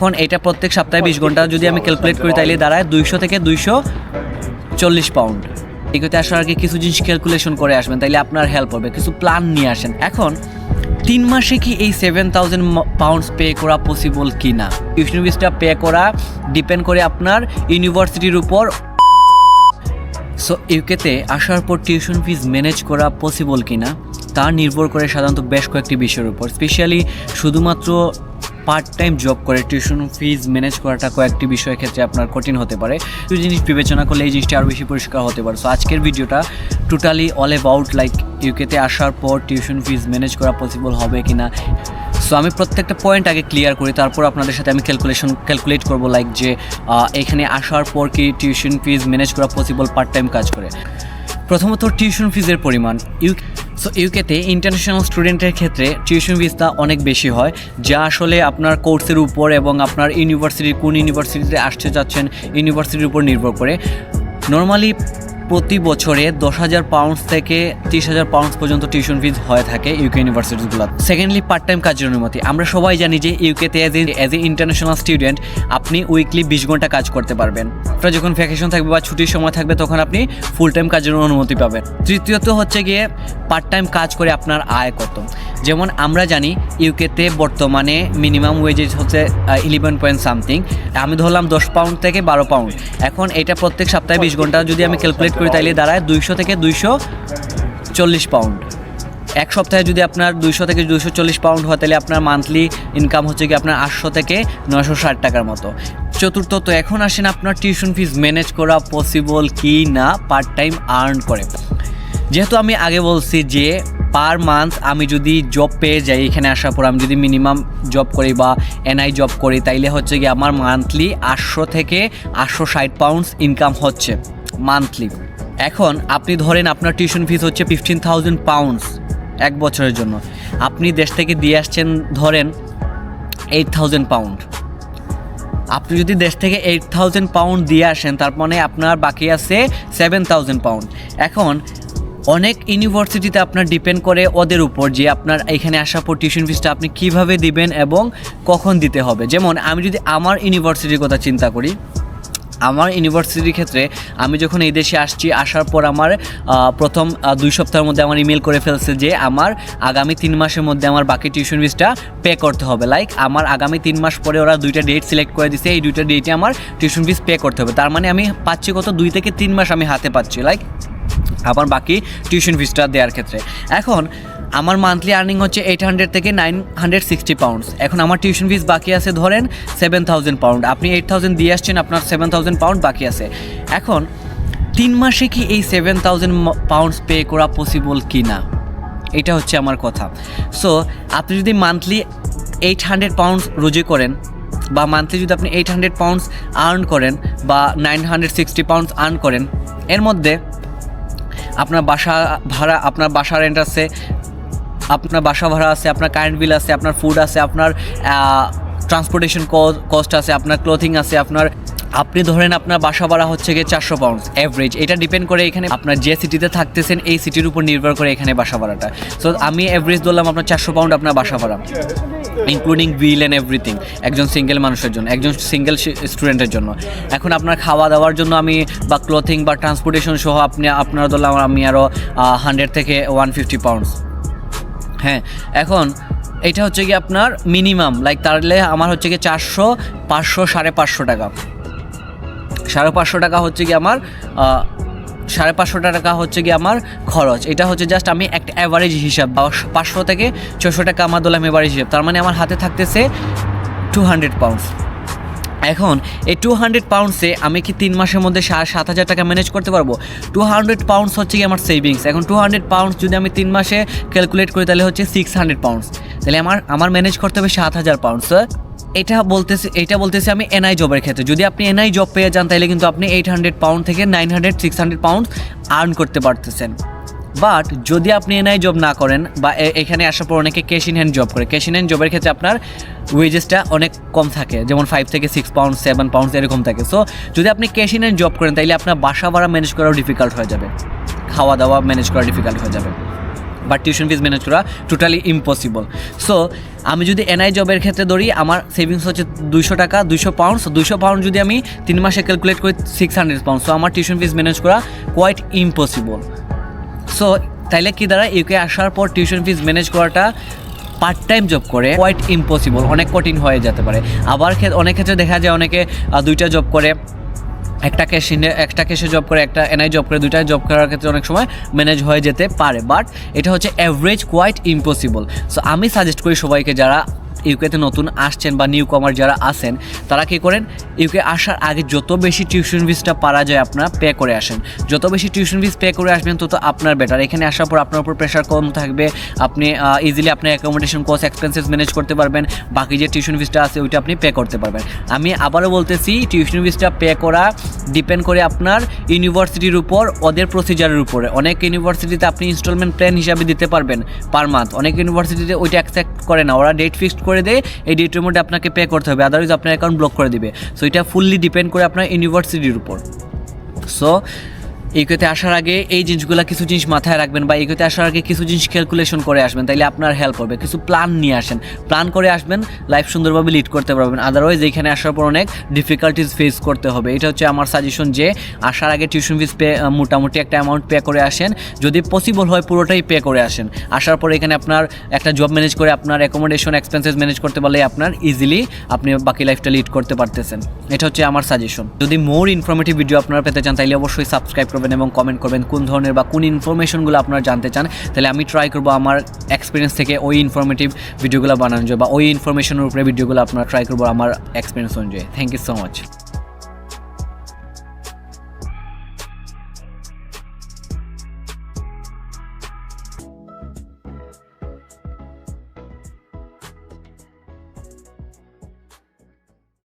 এখন এটা প্রত্যেক সপ্তাহে বিশ ঘণ্টা যদি আমি ক্যালকুলেট করি, তাইলে দাঁড়ায় দুইশো থেকে দুইশো চল্লিশ পাউন্ড এগুলোতে আসার আগে কিছু জিনিস ক্যালকুলেশন করে আসবেন, তাইলে আপনার হেল্প হবে, কিছু প্ল্যান নিয়ে আসেন। এখন, তিন মাসে কি এই সেভেন থাউজেন্ড পাউন্ডস পে করা পসিবল কি না টিউশন ফিসটা পে করা ডিপেন্ড করে আপনার ইউনিভার্সিটির উপর। সো ইউকেতে আসার পর টিউশন ফিজ ম্যানেজ করা পসিবল কিনা, তা নির্ভর করে সাধারণত বেশ কয়েকটি বিষয়ের উপর। স্পেশালি শুধুমাত্র পার্ট টাইম জব করে টিউশন ফিজ ম্যানেজ করাটা কয়েকটি বিষয়ের ক্ষেত্রে আপনার কঠিন হতে পারে। কিছু জিনিস বিবেচনা করলে এই জিনিসটা আরও বেশি পরিষ্কার হতে পারে। সো আজকের ভিডিওটা টোটালি অল অ্যাবাউট লাইক ইউকেতে আসার পর টিউশন ফিজ ম্যানেজ করা পসিবল হবে কিনা। সো আমি প্রত্যেকটা পয়েন্ট আগে ক্লিয়ার করি, তারপর আপনাদের সাথে আমি ক্যালকুলেশন ক্যালকুলেট করব লাইক যে এখানে আসার পর কি টিউশন ফিজ ম্যানেজ করা পসিবল পার্ট টাইম কাজ করে। প্রথমত টিউশন ফিজের পরিমাণ। ইউ সো ইউকেতে ইন্টারন্যাশনাল স্টুডেন্টের ক্ষেত্রে টিউশন ফিজটা অনেক বেশি হয়, যা আসলে আপনার কোর্সের উপর এবং আপনার ইউনিভার্সিটি কোন ইউনিভার্সিটিতে আসতে যাচ্ছেন ইউনিভার্সিটির উপর নির্ভর করে। নর্মালি প্রতি বছরে দশ হাজার পাউন্ডস থেকে তিরিশ হাজার পাউন্ডস পর্যন্ত টিউশন ফিজ হয়ে থাকে ইউকে ইউনিভার্সিটিগুলো সেকেন্ডলি পার্ট টাইম কাজের অনুমতি। আমরা সবাই জানি যে ইউকেতে as as a international student আপনি উইকলি বিশ ঘণ্টা কাজ করতে পারবেন। আপনার যখন ভ্যাকেশন থাকবে বা ছুটির সময় থাকবে, তখন আপনি ফুল টাইম কাজের অনুমতি পাবেন। তৃতীয়ত হচ্ছে গিয়ে পার্ট টাইম কাজ করে আপনার আয় কত। যেমন আমরা জানি ইউকেতে বর্তমানে মিনিমাম ওয়েজেস হচ্ছে ইলেভেন পয়েন্ট সামথিং আমি ধরলাম দশ পাউন্ড থেকে বারো পাউন্ড এখন এটা প্রত্যেক সপ্তাহে বিশ ঘণ্টা যদি আমি ক্যালকুলেট করি তাইলে দাঁড়ায় দুইশো থেকে দুইশো চল্লিশ পাউন্ড এক সপ্তাহে যদি আপনার দুইশো থেকে দুইশো চল্লিশ পাউন্ড হয় তাহলে আপনার মান্থলি ইনকাম হচ্ছে কি আপনার আটশো থেকে নশো ষাট টাকার মতো। চতুর্থ, তো এখন আসেন আপনার টিউশন ফিজ ম্যানেজ করা পসিবল কি না পার্ট টাইম আর্ন করে। যেহেতু আমি আগে বলছি যে পার মান্থ আমি যদি জব পেয়ে যাই, এখানে আসার পর আমি যদি মিনিমাম জব করি বা এনআই জব করি, তাইলে হচ্ছে কি আমার মান্থলি আটশো থেকে আটশো ষাট পাউন্ডস ইনকাম হচ্ছে মান্থলি এখন আপনি ধরেন আপনার টিউশন ফিস হচ্ছে ফিফটিন থাউজেন্ড পাউন্ডস এক বছরের জন্য। আপনি দেশ থেকে দিয়ে আসছেন, ধরেন এইট থাউজেন্ড পাউন্ড আপনি যদি দেশ থেকে এইট থাউজেন্ড পাউন্ড দিয়ে আসেন, তার মানে আপনার বাকি আছে সেভেন থাউজেন্ড পাউন্ড এখন, অনেক ইউনিভার্সিটিতে আপনার ডিপেন্ড করে ওদের উপর যে আপনার এখানে আসার পর টিউশন ফিসটা আপনি কীভাবে দিবেন এবং কখন দিতে হবে। যেমন, আমি যদি আমার ইউনিভার্সিটির কথা চিন্তা করি আমার ইউনিভার্সিটির ক্ষেত্রে আমি যখন এই দেশে আসছি, আসার পর আমার প্রথম দুই সপ্তাহের মধ্যে আমার ইমেল করে ফেলছে যে আমার আগামী তিন মাসের মধ্যে আমার বাকি টিউশন ফিসটা পে করতে হবে। লাইক আমার আগামী তিন মাস পরে ওরা দুইটা ডেট সিলেক্ট করে দিছে, এই দুইটা ডেটে আমার টিউশন ফিস পে করতে হবে। তার মানে আমি পাচ্ছি কত দুই থেকে তিন মাস আমি হাতে পাচ্ছি। লাইক আমার বাকি টিউশন ফিসটা দেওয়ার ক্ষেত্রে। এখন আমার মান্থলি আর্নিং হচ্ছে এইট হান্ড্রেড থেকে নাইন হান্ড্রেড সিক্সটি পাউন্ডস এখন আমার টিউশন ফিস বাকি আছে ধরেন সেভেন থাউজেন্ড পাউন্ড আপনি এইট থাউজেন্ড দিয়ে আসছেন, আপনার সেভেন থাউজেন্ড পাউন্ড বাকি আছে। এখন, তিন মাসে কি এই সেভেন থাউজেন্ড পাউন্ডস পে করা পসিবল কি না এটা হচ্ছে আমার কথা। সো আপনি যদি মান্থলি এইট হান্ড্রেড পাউন্ডস রুজি করেন, বা মান্থলি যদি আপনি এইট হান্ড্রেড পাউন্ডস আর্ন করেন, বা nine hundred sixty pounds earn করেন, এর মধ্যে আপনার বাসা ভাড়া, আপনার বাসা রেন্ট আছে আপনার বাসা ভাড়া আছে, আপনার কারেন্ট বিল আছে, আপনার ফুড আছে, আপনার ট্রান্সপোর্টেশন কস্ট আছে, আপনার ক্লোথিং আছে, আপনার, আপনি ধরেন আপনার বাসা ভাড়া হচ্ছে গিয়ে চারশো পাউন্ড অ্যাভারেজ এটা ডিপেন্ড করে এখানে আপনার যে সিটিতে থাকতেছেন, এই সিটির উপর নির্ভর করে এখানে বাসা ভাড়াটা। সো আমি এভারেজ ধরলাম আপনার চারশো পাউন্ড আপনার বাসা ভাড়া ইনক্লুডিং বিল অ্যান্ড এভরিথিং একজন সিঙ্গেল মানুষের জন্য, একজন সিঙ্গেল স্টুডেন্টের জন্য। এখন আপনার খাওয়া দাওয়ার জন্য আমি, বা ক্লোথিং বা ট্রান্সপোর্টেশন সহ আপনি, আপনার ধরলাম আমি আরও হান্ড্রেড থেকে ওয়ান ফিফটি পাউন্ডস হ্যাঁ এখন এটা হচ্ছে কি আপনার মিনিমাম লাইক তাহলে আমার হচ্ছে কি চারশো, পাঁচশো, সাড়ে পাঁচশো টাকা। সাড়ে পাঁচশো টাকা হচ্ছে কি আমার সাড়ে পাঁচশো টাকা হচ্ছে কি আমার খরচ। এটা হচ্ছে জাস্ট আমি একটা অ্যাভারেজ হিসাব, বা পাঁচশো থেকে ছশো টাকা আমার দোলাম অ্যাভারেজ হিসাব। তার মানে আমার হাতে থাকতেছে টু হান্ড্রেড পাউন্ডস এখন এই টু হান্ড্রেড পাউন্ডসে আমি কি তিন মাসের মধ্যে সাত হাজার টাকা ম্যানেজ করতে পারব? টু হান্ড্রেড পাউন্ডস হচ্ছে কি আমার সেভিংস এখন টু হান্ড্রেড পাউন্ডস যদি আমি তিন মাসে ক্যালকুলেট করি, তাহলে হচ্ছে সিক্স হান্ড্রেড পাউন্ডস তাহলে আমার আমার ম্যানেজ করতে হবে সাত হাজার পাউন্ডস এটা বলতেছে এটা বলতেছে আমি এনআই জবের ক্ষেত্রে। যদি আপনি এনআই জব পেয়ে যান, তাহলে কিন্তু আপনি এইট হান্ড্রেড পাউন্ড থেকে nine hundred six hundred pound earn করতে পারতেছেন। বাট যদি আপনি এনআই জব না করেন বা এখানে আসার পর অনেকে ক্যাশ ইন হ্যান্ড জব করে ক্যাশ ইন হ্যান্ড জবের ক্ষেত্রে আপনার ওয়েজেসটা অনেক কম থাকে, যেমন ফাইভ থেকে সিক্স পাউন্ড সেভেন পাউন্ড এরকম থাকে। সো যদি আপনি ক্যাশ ইন হ্যান্ড জব করেন তাহলে আপনার বাসা ভাড়া ম্যানেজ করাও ডিফিকাল্ট হয়ে যাবে। খাওয়া দাওয়া ম্যানেজ করা ডিফিকাল্ট হয়ে যাবে। বা টিউশন ফিজ ম্যানেজ করা টোটালি ইম্পসিবল সো আমি যদি এনআই জবের ক্ষেত্রে ধরি, আমার সেভিংস হচ্ছে দুইশো টাকা, দুইশো পাউন্ড দুইশো পাউন্ড যদি আমি তিন মাসে ক্যালকুলেট করি সিক্স হান্ড্রেড পাউন্ড সো আমার টিউশন ফিস ম্যানেজ করা কোয়াইট ইম্পসিবল সো তাইলে কি দ্বারা ইউকে আসার পর টিউশন ফিজ ম্যানেজ করাটা পার্ট টাইম জব করে কোয়াইট ইম্পসিবল অনেক কঠিন হয়ে যেতে পারে। আবার অনেক ক্ষেত্রে দেখা যায় অনেকে দুইটা জব করে, একটা ক্যাশে একটা ক্যাশে জব করে, একটা এনআই জব করে, দুইটা জব করার ক্ষেত্রে অনেক সময় ম্যানেজ হয়ে যেতে পারে। বাট এটা হচ্ছে অ্যাভারেজ কোয়াইট ইম্পসিবল সো আমি সাজেস্ট করি সবাইকে যারা ইউকেতে নতুন আসছেন বা নিউ কমার যারা আসেন তারা কী করেন? ইউকে আসার আগে যত বেশি টিউশন ফিসটা পারা যায়, আপনারা পে করে আসেন। যত বেশি টিউশন ফিস পে করে আসবেন, তত আপনার বেটার এখানে আসার পর আপনার উপর প্রেশার কম থাকবে। আপনি ইজিলি আপনার অ্যাকোমোডেশন কস্ট এক্সপেন্সেস ম্যানেজ করতে পারবেন। বাকি যে টিউশন ফিসটা আছে, ওইটা আপনি পে করতে পারবেন। আমি আবারও বলতেছি টিউশন ফিসটা পে করা ডিপেন্ড করে আপনার ইউনিভার্সিটির উপর, ওদের প্রসিজারের উপরে। অনেক ইউনিভার্সিটিতে আপনি ইনস্টলমেন্ট প্ল্যান হিসাবে দিতে পারবেন পার মান্থ অনেক ইউনিভার্সিটিতে ওইটা অ্যাকসেপ্ট করে না। ওরা ডেট ফিক্সড করে দেয়, এই ডেটের মধ্যে আপনাকে পে করতে হবে আদারওয়াইজ আপনার অ্যাকাউন্ট ব্লক করে দিবে। সো এটা ফুললি ডিপেন্ড করে আপনার ইউনিভার্সিটির উপর। সো ইউকেতে আসার আগে এই জিনিসগুলো কিছু জিনিস মাথায় রাখবেন বা ইউকেতে আসার আগে কিছু জিনিস ক্যালকুলেশন করে আসবেন, তাইলে আপনার হেল্প হবে। কিছু প্ল্যান নিয়ে আসেন। প্ল্যান করে আসবেন লাইফ সুন্দরভাবে লিড করতে পারবেন। আদারওয়াইজ এইখানে আসার পর অনেক ডিফিকাল্টিস ফেস করতে হবে। এটা হচ্ছে আমার সাজেশন যে, আসার আগে টিউশন ফিস পে মোটামুটি একটা অ্যামাউন্ট পে করে আসেন। যদি পসিবল হয়, পুরোটাই পে করে আসেন। আসার পর এখানে আপনার একটা জব ম্যানেজ করে আপনার অ্যাকোমোডেশন এক্সপেন্সেস ম্যানেজ করতে পারলে আপনার ইজিলি আপনি বাকি লাইফটা লিড করতে পারতেছেন। এটা হচ্ছে আমার সাজেশন যদি মোর ইনফরমেটিভ ভিডিও আপনারা পেতে চান তাহলে অবশ্যই সাবস্ক্রাইব করবেন এবং কমেন্ট করবেন কোন ধরনের বা কোন ইনফরমেশনগুলো আপনারা জানতে চান, তাহলে আমি ট্রাই করব আমার এক্সপিরিয়েন্স থেকে ওই ইনফরমেটিভ ভিডিওগুলো বানানোর জন্য বা ওই ইনফরমেশনের উপরে ভিডিওগুলো আপনারা ট্রাই করব আমার এক্সপিরিয়েন্স অনুযায়ী। Thank you so much